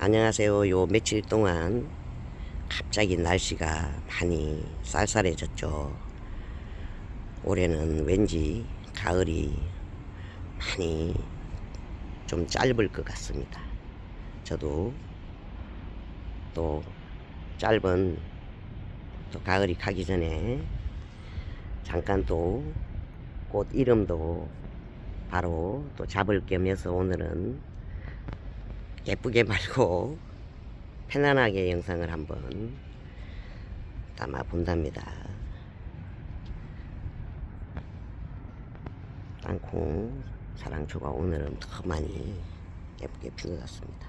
안녕하세요. 요 며칠 동안 갑자기 날씨가 많이 쌀쌀해졌죠. 올해는 왠지 가을이 많이 좀 짧을 것 같습니다. 저도 또 짧은 또 가을이 가기 전에 잠깐 또 꽃 이름도 바로 또 잡을 겸해서 오늘은 예쁘게 말고 편안하게 영상을 한번 담아 본답니다. 땅콩 사랑초가 오늘은 더 많이 예쁘게 같습니다.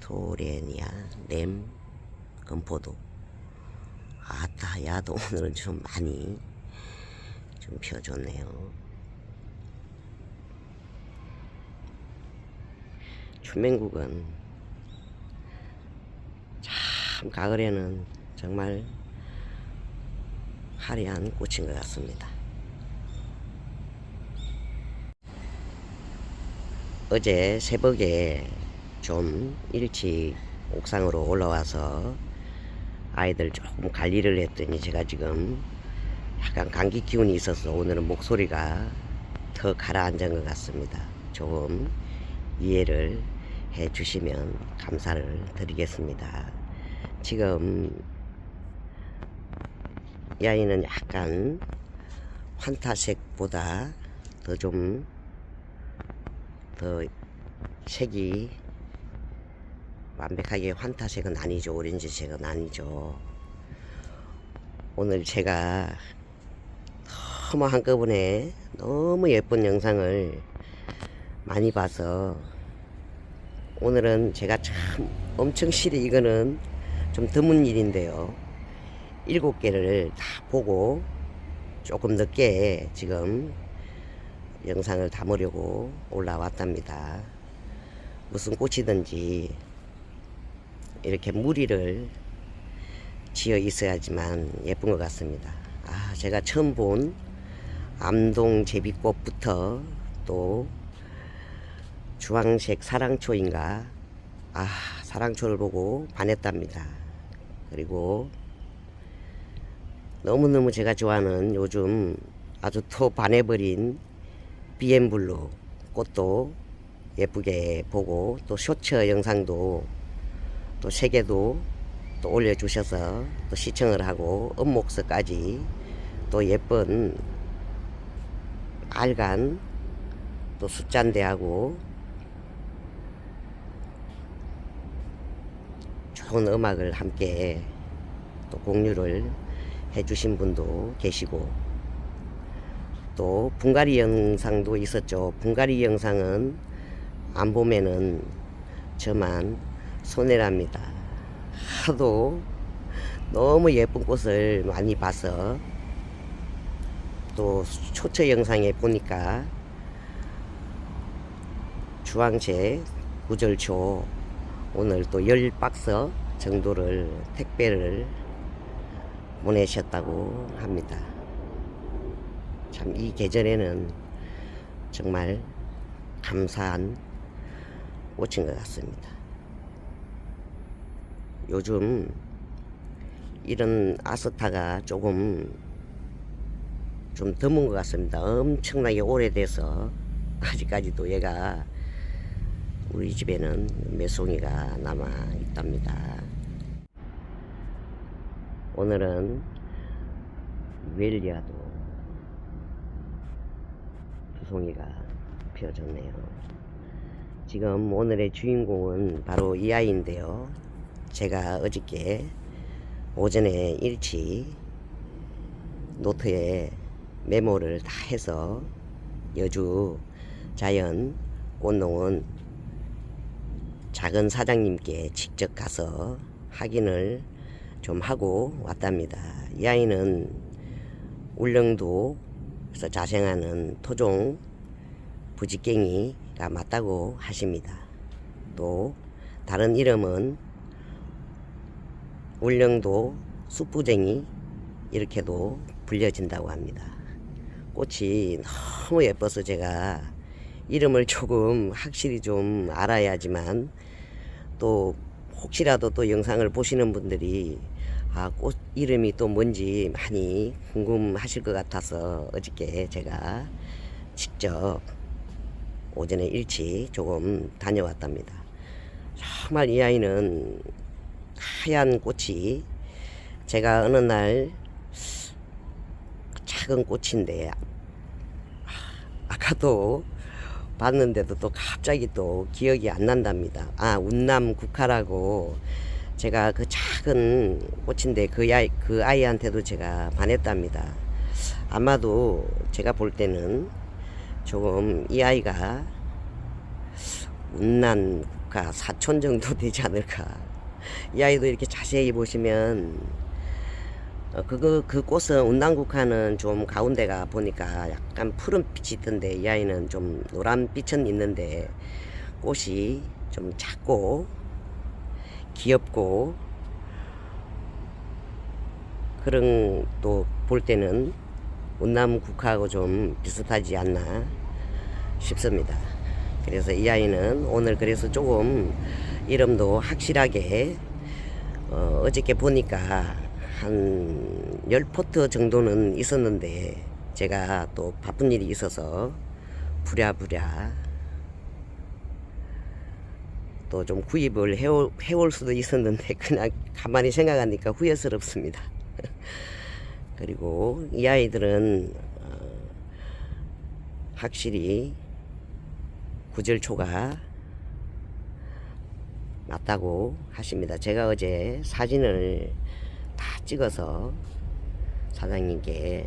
토레니아, 램, 금포도. 아따, 야도 오늘은 좀 많이 좀 피어줬네요. 출맹국은 참 가을에는 정말 화려한 꽃인 것 같습니다. 어제 새벽에 좀 일찍 옥상으로 올라와서 아이들 조금 관리를 했더니 제가 지금 약간 감기 기운이 있어서 오늘은 목소리가 더 가라앉은 것 같습니다. 조금 이해를 해 주시면 감사를 드리겠습니다. 지금 이 아이는 약간 환타색보다 더좀더 색이 완벽하게 환타색은 아니죠. 오렌지색은 아니죠. 오늘 제가 너무 한꺼번에 너무 예쁜 영상을 많이 봐서 오늘은 제가 참 엄청 실이 이거는 좀 드문 일인데요. 일곱 개를 다 보고 조금 늦게 지금 영상을 담으려고 올라왔답니다. 무슨 꽃이든지 이렇게 무리를 지어 있어야지만 예쁜 것 같습니다. 아, 제가 처음 본 암동 제비꽃부터 또 주황색 사랑초인가? 아 사랑초를 보고 반했답니다. 그리고 너무너무 제가 좋아하는 요즘 아주 또 반해버린 비엔블루 꽃도 예쁘게 보고 또 쇼츠 영상도 또 세 개도 또 올려주셔서 또 시청을 하고 음목서까지 또 예쁜 알간 또 숫잔대하고 좋은 음악을 함께 또 공유를 해주신 분도 계시고 또 분갈이 영상도 있었죠. 분갈이 영상은 안 보면은 저만 손해랍니다. 하도 너무 예쁜 꽃을 많이 봐서 또 초처 영상에 보니까 주황색 구절초 오늘 또열 박스 정도를 택배를 보내셨다고 합니다. 참 이 계절에는 정말 감사한 꽃인 것 같습니다. 요즘 이런 아스타가 조금 좀 드문 것 같습니다. 엄청나게 오래돼서 아직까지도 얘가 우리 집에는 몇 송이가 남아 있답니다. 오늘은 웰리아도 두 송이가 피어졌네요. 지금 오늘의 주인공은 바로 이 아이인데요. 제가 어저께 오전에 일찍 노트에 메모를 다 해서 여주 자연 꽃농원 작은 사장님께 직접 가서 확인을 좀 하고 왔답니다. 이 아이는 울릉도에서 자생하는 토종 부지깽이가 맞다고 하십니다. 또 다른 이름은 울릉도 숯부쟁이 이렇게도 불려진다고 합니다. 꽃이 너무 예뻐서 제가 이름을 조금 확실히 좀 알아야지만 또 혹시라도 또 영상을 보시는 분들이 아, 꽃 이름이 또 뭔지 많이 궁금하실 것 같아서 어저께 제가 직접 오전에 일찍 조금 다녀왔답니다. 정말 이 아이는 하얀 꽃이 제가 어느 날 작은 꽃인데 아, 아까도 봤는데도 또 갑자기 또 기억이 안 난답니다. 아, 운남 국화라고 제가 그 작은 꽃인데 그 아이, 그 아이한테도 제가 반했답니다. 아마도 제가 볼 때는 조금 이 아이가 운난 국화 사촌 정도 되지 않을까. 이 아이도 이렇게 자세히 보시면 어, 그거 그 꽃은 운당국화는 좀 가운데가 보니까 약간 푸른 빛이 있던데 이 아이는 좀 노란 빛은 있는데 꽃이 좀 작고 귀엽고 그런 또 볼 때는 운남 국화하고 좀 비슷하지 않나 싶습니다. 그래서 이 아이는 오늘 그래서 조금 이름도 확실하게 어, 어저께 보니까 한 10포트 정도는 있었는데 제가 또 바쁜 일이 있어서 부랴부랴 또 좀 구입을 해올, 해올 수도 있었는데 그냥 가만히 생각하니까 후회스럽습니다. 그리고 이 아이들은 어, 확실히 구절초가 맞다고 하십니다. 제가 어제 사진을 다 찍어서 사장님께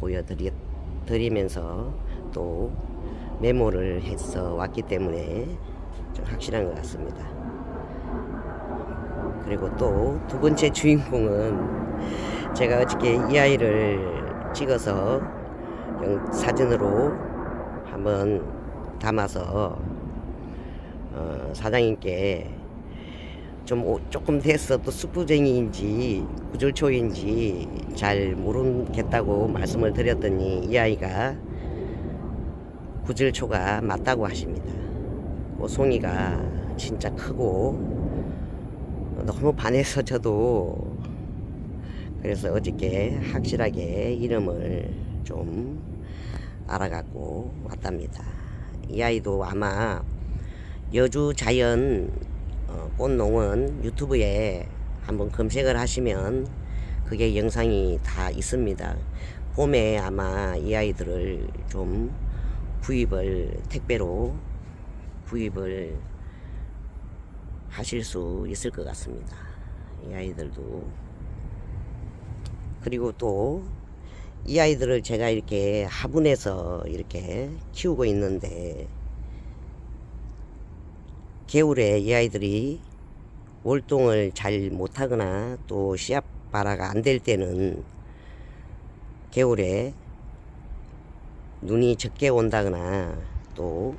보여드리면서 또 메모를 해서 왔기 때문에 좀 확실한 것 같습니다. 그리고 또 두 번째 주인공은 제가 어저께 이 아이를 찍어서 영- 사진으로 한번 담아서 어, 사장님께 좀 오- 조금 됐어 또 수부쟁이인지 구절초인지 잘 모르겠다고 말씀을 드렸더니 이 아이가 구절초가 맞다고 하십니다. 꽃송이가 진짜 크고 너무 반해서 저도 그래서 어저께 확실하게 이름을 좀 알아갖고 왔답니다. 이 아이도 아마 여주 자연 어, 꽃농원 유튜브에 한번 검색을 하시면 그게 영상이 다 있습니다. 봄에 아마 이 아이들을 좀 구입을 택배로 구입을 하실 수 있을 것 같습니다. 이 아이들도 그리고 또 이 아이들을 제가 이렇게 화분에서 이렇게 키우고 있는데 겨울에 이 아이들이 월동을 잘 못하거나 또 씨앗 발화가 안 될 때는 겨울에 눈이 적게 온다거나 또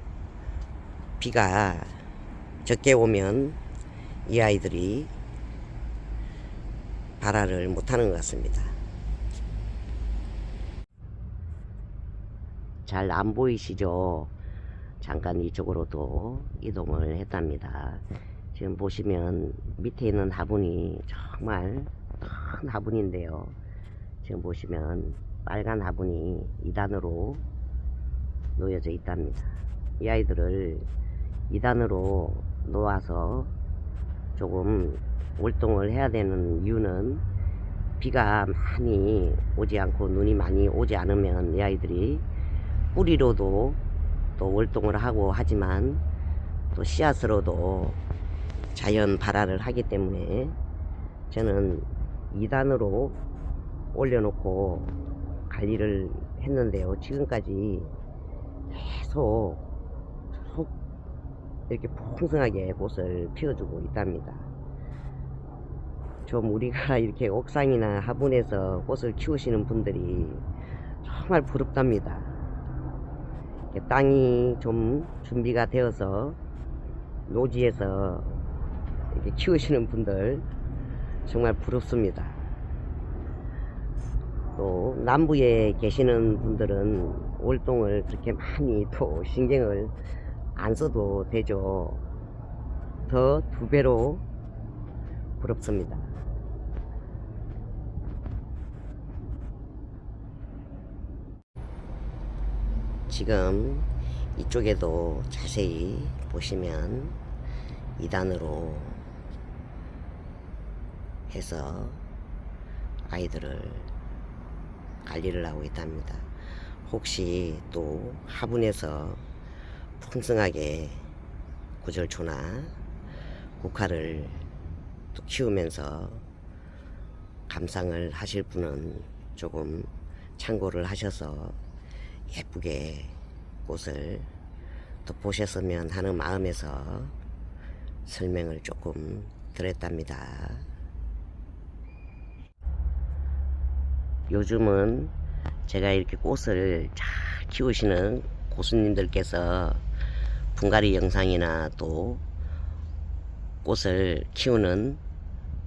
비가 적게 오면 이 아이들이 발화를 못하는 것 같습니다. 잘 안 보이시죠? 잠깐 이쪽으로도 이동을 했답니다. 지금 보시면 밑에 있는 화분이 정말 큰 화분인데요. 지금 보시면 빨간 화분이 2단으로 놓여져 있답니다. 이 아이들을 2단으로 놓아서 조금 월동을 해야 되는 이유는 비가 많이 오지 않고 눈이 많이 오지 않으면 이 아이들이 뿌리로도 또 월동을 하고 하지만 또 씨앗으로도 자연 발화를 하기 때문에 저는 2단으로 올려놓고 관리를 했는데요. 지금까지 계속 속 이렇게 풍성하게 꽃을 피워주고 있답니다. 좀 우리가 이렇게 옥상이나 화분에서 꽃을 키우시는 분들이 정말 부럽답니다. 땅이 좀 준비가 되어서 노지에서 이렇게 키우시는 분들 정말 부럽습니다. 또 남부에 계시는 분들은 월동을 그렇게 많이 또 신경을 안 써도 되죠. 더 두 배로 부럽습니다. 지금 이쪽에도 자세히 보시면 2단으로 해서 아이들을 관리를 하고 있답니다. 혹시 또 화분에서 풍성하게 구절초나 국화를 또 키우면서 감상을 하실 분은 조금 참고를 하셔서 예쁘게 꽃을 또 보셨으면 하는 마음에서 설명을 조금 드렸답니다. 요즘은 제가 이렇게 꽃을 잘 키우시는 고수님들께서 분갈이 영상이나 또 꽃을 키우는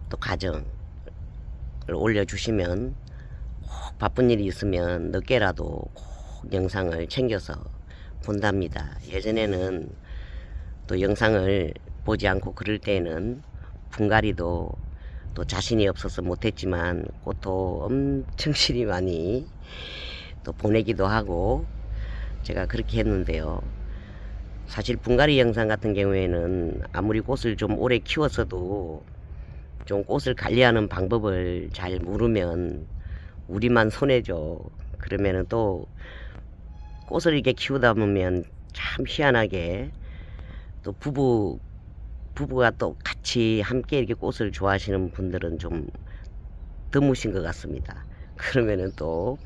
또 과정을 올려주시면 꼭 바쁜 일이 있으면 늦게라도 꼭 영상을 챙겨서 본답니다. 예전에는 또 영상을 보지 않고 그럴 때에는 분갈이도 또 자신이 없어서 못했지만 꽃도 엄청 실이 많이 또 보내기도 하고 제가 그렇게 했는데요. 사실 분갈이 영상 같은 경우에는 아무리 꽃을 좀 오래 키웠어도 좀 꽃을 관리하는 방법을 잘 모르면 우리만 손해죠. 그러면은 또 꽃을 이렇게 키우다 보면 참 희한하게 또 부부 부부가 또 같이 함께 이렇게 꽃을 좋아하시는 분들은 좀 드무신 것 같습니다. 그러면은 또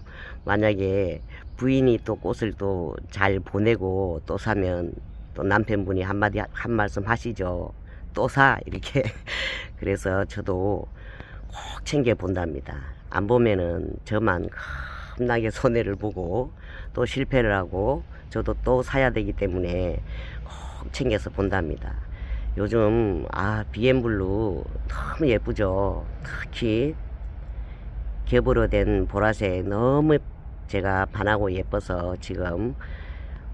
만약에 부인이 또 꽃을 또 잘 보내고 또 사면 또 남편분이 한마디 한 말씀 하시죠. 또 사 이렇게 그래서 저도 꼭 챙겨 본답니다. 안 보면은 저만 겁나게 손해를 보고 또 실패를 하고 저도 또 사야 되기 때문에 꼭 챙겨서 본답니다. 요즘 아 비앤블루 너무 예쁘죠. 특히 겹으로 된 보라색 너무 제가 반하고 예뻐서 지금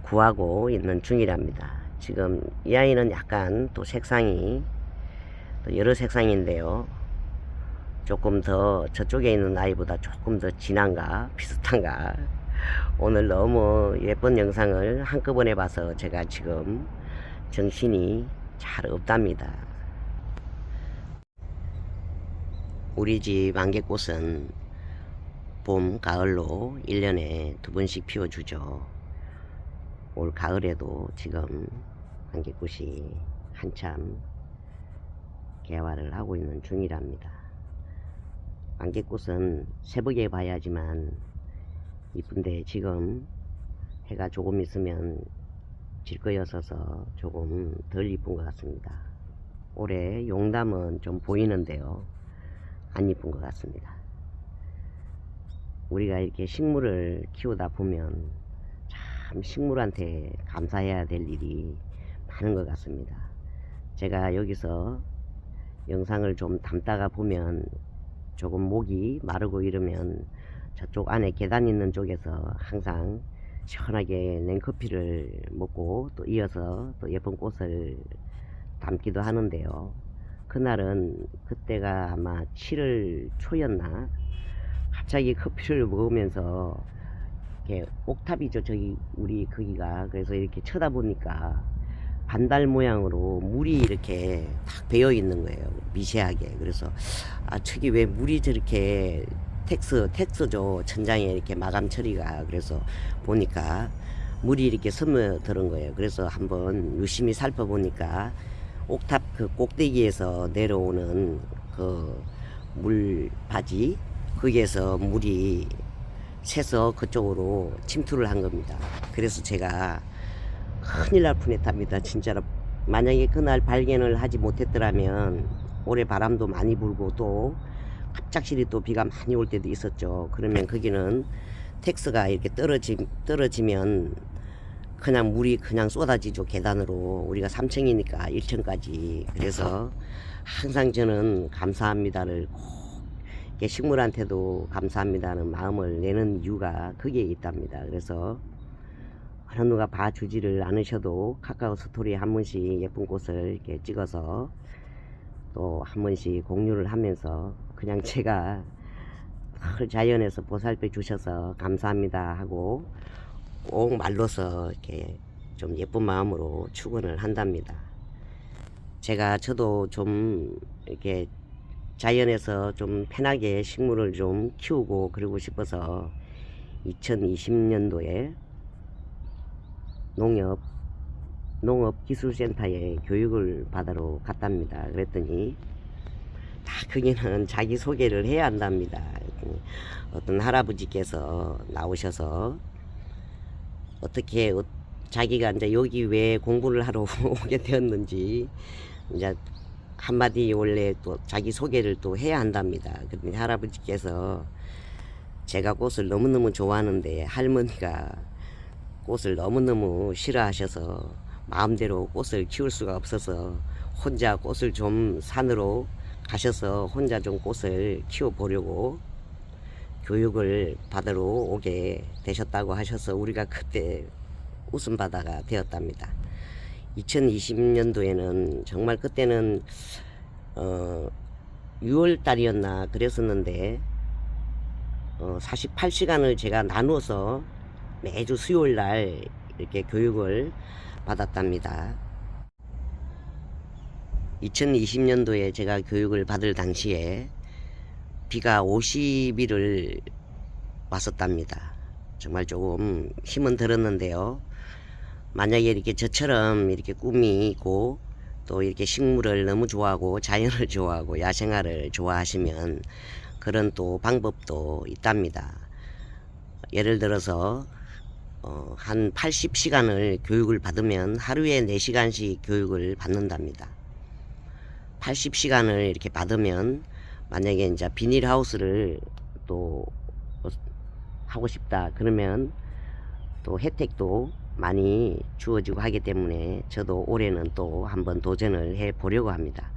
구하고 있는 중이랍니다. 지금 이 아이는 약간 또 색상이 또 여러 색상인데요. 조금 더 저쪽에 있는 아이보다 조금 더 진한가 비슷한가 오늘 너무 예쁜 영상을 한꺼번에 봐서 제가 지금 정신이 잘 없답니다. 우리 집 안개꽃은 봄, 가을로 1년에 두 번씩 피워주죠. 올 가을에도 지금 안개꽃이 한참 개화를 하고 있는 중이랍니다. 안개꽃은 새벽에 봐야지만 이쁜데 지금 해가 조금 있으면 질 거였어서 조금 덜 이쁜 것 같습니다. 올해 용담은 좀 보이는데요. 안 이쁜 것 같습니다. 우리가 이렇게 식물을 키우다 보면 참 식물한테 감사해야 될 일이 많은 것 같습니다. 제가 여기서 영상을 좀 담다가 보면 조금 목이 마르고 이러면 저쪽 안에 계단 있는 쪽에서 항상 시원하게 냉커피를 먹고 또 이어서 또 예쁜 꽃을 담기도 하는데요. 그날은 그때가 아마 7월 초였나 갑자기 커피를 먹으면서 이렇게 옥탑이죠 저기 우리 거기가 그래서 이렇게 쳐다보니까 반달 모양으로 물이 이렇게 탁 배어 있는 거예요 미세하게. 그래서 아 저기 왜 물이 저렇게 텍스 텍스죠? 천장에 이렇게 마감 처리가. 그래서 보니까 물이 이렇게 스며드는 거예요. 그래서 한번 유심히 살펴보니까 옥탑 그 꼭대기에서 내려오는 그 물바지 거기에서 물이 새서 그쪽으로 침투를 한 겁니다. 그래서 제가 큰일 날 뻔했답니다. 진짜로 만약에 그날 발견을 하지 못했더라면 올해 바람도 많이 불고 또 갑작스레 또 비가 많이 올 때도 있었죠. 그러면 거기는 텍스가 이렇게 떨어지, 떨어지면 그냥 물이 그냥 쏟아지죠. 계단으로. 우리가 3층이니까 1층까지. 그래서 항상 저는 감사합니다를 꼭 식물한테도 감사합니다는 마음을 내는 이유가 거기에 있답니다. 그래서 누가 봐주지를 않으셔도 카카오 스토리에 한 번씩 예쁜 꽃을 이렇게 찍어서 또 한 번씩 공유를 하면서 그냥 제가 늘 자연에서 보살펴 주셔서 감사합니다 하고 꼭 말로서 이렇게 좀 예쁜 마음으로 축원을 한답니다. 제가 저도 좀 이렇게 자연에서 좀 편하게 식물을 좀 키우고 그러고 싶어서 2020년도에 농협 농업기술센터에 교육을 받으러 갔답니다. 그랬더니 다 거기는 자기 소개를 해야 한답니다. 어떤 할아버지께서 나오셔서 어떻게 어- 자기가 이제 여기 왜 공부를 하러 오게 되었는지 이제 한마디 원래 또 자기 소개를 또 해야 한답니다. 근데 할아버지께서 제가 꽃을 너무너무 좋아하는데 할머니가 꽃을 너무너무 싫어하셔서 마음대로 꽃을 키울 수가 없어서 혼자 꽃을 좀 산으로 가셔서 혼자 좀 꽃을 키워 보려고 교육을 받으러 오게 되셨다고 하셔서 우리가 그때 웃음바다가 되었답니다. 2020년도에는 정말 그때는 어 6월 달이었나 그랬었는데 어 48시간을 제가 나누어서 매주 수요일 날 이렇게 교육을 받았답니다. 2020년도에 제가 교육을 받을 당시에 비가 50일을 왔었답니다. 정말 조금 힘은 들었는데요. 만약에 이렇게 저처럼 이렇게 꿈이 있고 또 이렇게 식물을 너무 좋아하고 자연을 좋아하고 야생화를 좋아하시면 그런 또 방법도 있답니다. 예를 들어서 어, 한 80시간을 교육을 받으면 하루에 4시간씩 교육을 받는답니다. 80시간을 이렇게 받으면 만약에 이제 비닐하우스를 또 하고 싶다 그러면 또 혜택도 많이 주어지고 하기 때문에 저도 올해는 또 한번 도전을 해 보려고 합니다.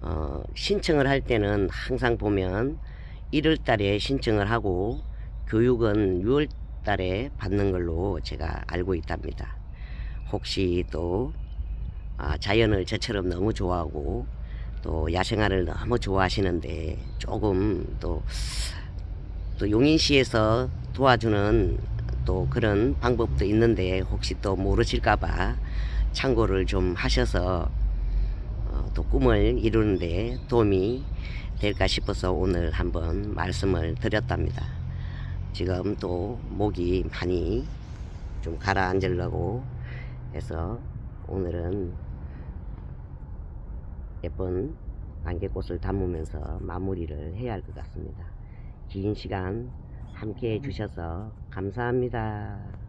어, 신청을 할 때는 항상 보면 1월 달에 신청을 하고 교육은 6월 달에 받는 걸로 제가 알고 있답니다. 혹시 또 아, 자연을 저처럼 너무 좋아하고 또 야생화를 너무 좋아하시는데 조금 또, 또 용인시에서 도와주는 또 그런 방법도 있는데 혹시 또 모르실까봐 참고를 좀 하셔서 어, 또 꿈을 이루는데 도움이 될까 싶어서 오늘 한번 말씀을 드렸답니다. 지금 또 목이 많이 좀 가라앉으려고 해서 오늘은 예쁜 안개꽃을 담으면서 마무리를 해야 할 것 같습니다. 긴 시간 함께 해주셔서 감사합니다.